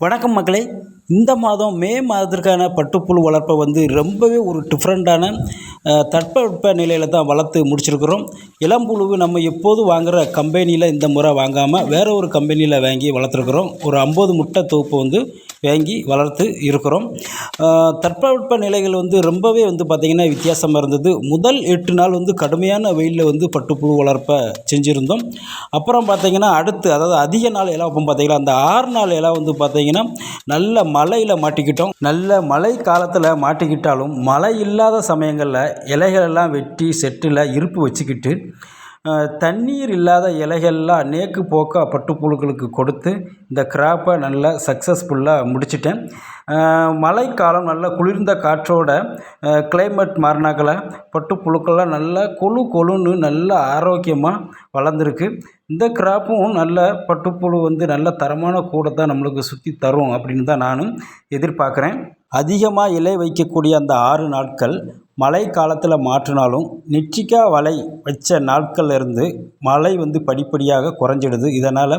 வணக்கம் மக்களே. இந்த மாதம் மே மாதத்திற்கான பட்டுப்புழு வளர்ப்பை வந்து ரொம்பவே ஒரு டிஃப்ரெண்ட்டான தட்பவெட்ப நிலையில் தான் வளர்த்து முடிச்சிருக்கிறோம். இளம்புழுவு நம்ம எப்போதும் வாங்குகிற கம்பெனியில் இந்த முறை வாங்காமல் வேறு ஒரு கம்பெனியில் வாங்கி வளர்த்துருக்குறோம். ஒரு ஐம்பது முட்டை தொகுப்பு வந்து வாங்கி வளர்த்து இருக்கிறோம். தட்பவெட்ப நிலைகள் வந்து ரொம்பவே வந்து பார்த்திங்கன்னா வித்தியாசமாக இருந்தது. முதல் எட்டு நாள் வந்து கடுமையான வெயிலில் வந்து பட்டுப்புழு வளர்ப்பை செஞ்சுருந்தோம். அப்புறம் பார்த்திங்கன்னா அடுத்து அதாவது அதிக நாள் எல்லாம் அப்போ பார்த்திங்கன்னா அந்த ஆறு நாள் எல்லாம் வந்து பார்த்திங்கன்னா நல்ல மழையில் மாட்டிக்கிட்டோம். நல்ல மழை காலத்தில் மாட்டிக்கிட்டாலும் மழை இல்லாத சமயங்களில் இலைகளெல்லாம் வெட்டி செட்டில் இருப்பு வச்சுக்கிட்டு தண்ணீர் இல்லாத இலைகள்லாம் நேக்கு போக்காக பட்டுப்புழுக்களுக்கு கொடுத்து இந்த கிராப்பை நல்லா சக்ஸஸ்ஃபுல்லாக முடிச்சிட்டேன். மழைக்காலம் நல்ல குளிர்ந்த காற்றோட கிளைமேட் மாறினாக்களை பட்டுப்புழுக்கள்லாம் நல்லா கொழு கொழுன்னு நல்ல ஆரோக்கியமாக வளர்ந்துருக்கு. இந்த கிராப்பும் நல்ல பட்டுப்புழு வந்து நல்ல தரமான கூடை தான் நம்மளுக்கு சுற்றி தரும் அப்படின்னு தான் நானும் எதிர்பார்க்குறேன். அதிகமாக இலை வைக்கக்கூடிய அந்த ஆறு நாட்கள் மழை காலத்தில் மாற்றினாலும் நெற்றிக்கா வலை வச்ச நாட்கள்லேருந்து மழை வந்து படிப்படியாக குறைஞ்சிடுது. இதனால்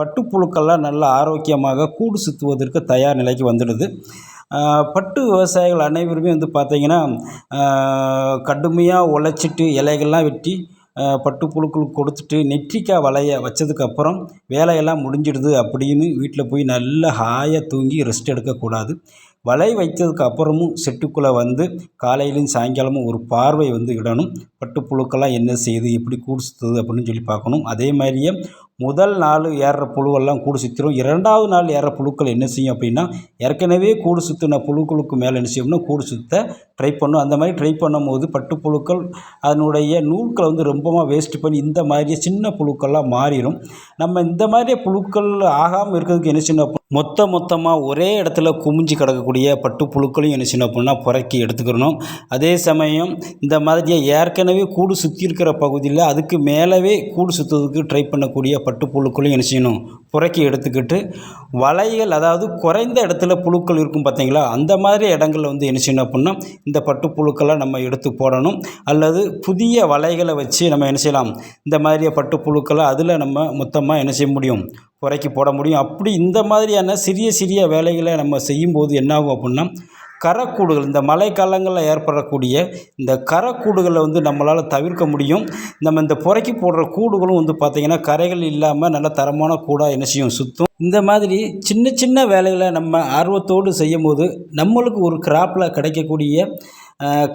பட்டுப்புழுக்கள்லாம் நல்ல ஆரோக்கியமாக கூடு சுற்றுவதற்கு தயார் நிலைக்கு வந்துடுது. பட்டு விவசாயிகள் அனைவருமே வந்து பார்த்திங்கன்னா கடுமையாக உழைச்சிட்டு இலைகள்லாம் வெட்டி பட்டுப்புழுக்களுக்கு கொடுத்துட்டு நெற்றிக்காய் வலையை வச்சதுக்கப்புறம் வேலையெல்லாம் முடிஞ்சிடுது அப்படின்னு வீட்டில் போய் நல்லா ஹாயாக தூங்கி ரெஸ்ட் எடுக்கக்கூடாது. வலை வைத்ததுக்கு அப்புறமும் செட்டுக்குள்ளே வந்து காலையிலையும் சாயங்காலமும் ஒரு பார்வை வந்து இடணும். பட்டுப்புழுக்கெல்லாம் என்ன செய்யுது எப்படி கூடு சுற்றுது அப்படின்னு சொல்லி பார்க்கணும். அதே மாதிரியே முதல் நாள் ஏறுற புழுவெல்லாம் கூடு சுற்றிடும் இரண்டாவது நாள் ஏறுற புழுக்கள் என்ன செய்யும் அப்படின்னா ஏற்கனவே கூடு சுற்றின புழுக்களுக்கு மேலே என்ன செய்யும்னா கூடு சுற்ற ட்ரை பண்ணும். அந்த மாதிரி ட்ரை பண்ணும்போது பட்டுப்புழுக்கள் அதனுடைய நூல்களை வந்து ரொம்பமாக வேஸ்ட் பண்ணி இந்த மாதிரி சின்ன புழுக்கள்லாம் மாறிடும் நம்ம இந்த மாதிரி புழுக்கள் ஆகாமல் இருக்கிறதுக்கு என்ன செய்யணும் மொத்த மொத்தமாக ஒரே இடத்துல குமிஞ்சு கிடக்கக்கூடிய பட்டுப்புழுக்களையும் என்ன செய்யணும் அப்படின்னா புறக்கி எடுத்துக்கிறணும். அதே சமயம் இந்த மாதிரி ஏற்கனவே கூடு சுற்றி இருக்கிற பகுதியில் அதுக்கு மேலவே கூடு சுற்றுறதுக்கு ட்ரை பண்ணக்கூடிய பட்டுப்புழுக்களையும் என்ன செய்யணும்? புறக்கி எடுத்துக்கிட்டு வலைகள் அதாவது குறைந்த இடத்துல புழுக்கள் இருக்கும் பார்த்தீங்களா? அந்த மாதிரி இடங்களில் வந்து என்ன செய்யணும் அப்படின்னா இந்த பட்டுப்புழுக்களை நம்ம எடுத்து போடணும். அல்லது புதிய வலைகளை வச்சு நம்ம என்ன செய்யலாம்? இந்த மாதிரியே பட்டுப்புழுக்களை அதில் நம்ம மொத்தமாக என்ன செய்ய முடியும்? குறைக்கி போட முடியும். அப்படி இந்த மாதிரியான சிறிய சிறிய வேலைகளை நம்ம செய்யும்போது என்னாகும் அப்படின்னா கரக்கூடுகள் இந்த மழைக்காலங்களில் ஏற்படக்கூடிய இந்த கரக்கூடுகளை வந்து நம்மளால் தவிர்க்க முடியும். நம்ம இந்த புறக்கி போடுற கூடுகளும் வந்து பார்த்திங்கன்னா கரைகள் இல்லாமல் நல்ல தரமான கூடாக என்ன செய்யும் சுற்றும் இந்த மாதிரி சின்ன சின்ன வேலைகளை நம்ம ஆர்வத்தோடு செய்யும் போது நம்மளுக்கு ஒரு கிராப்பில் கிடைக்கக்கூடிய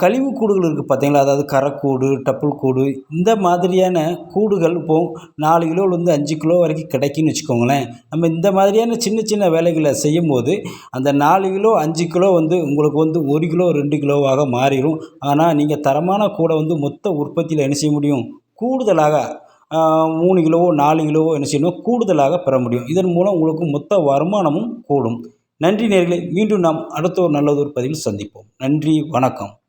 கழிவு கூடுகள் இருக்குது பார்த்தீங்களா? அதாவது கரைக்கூடு டப்புள் கூடு இந்த மாதிரியான கூடுகள் இப்போது நாலு கிலோலேருந்து அஞ்சு கிலோ வரைக்கும் கிடைக்குன்னு வச்சுக்கோங்களேன். நம்ம இந்த மாதிரியான சின்ன சின்ன வேலைகளை செய்யும்போது அந்த நாலு கிலோ அஞ்சு கிலோ வந்து உங்களுக்கு வந்து ஒரு கிலோ ரெண்டு கிலோவாக மாறிடும். ஆனால் நீங்கள் தரமான கூடை வந்து மொத்த உற்பத்தியில் என்ன செய்ய முடியும்? கூடுதலாக மூணு கிலோவோ நாலு கிலோவோ என்ன செய்யணும் கூடுதலாக பெற முடியும். இதன் மூலம் உங்களுக்கு மொத்த வருமானமும் கூடும். நன்றி நேர்களை மீண்டும் நாம் அடுத்த ஒரு நல்லதொரு பதிவில் சந்திப்போம். நன்றி வணக்கம்.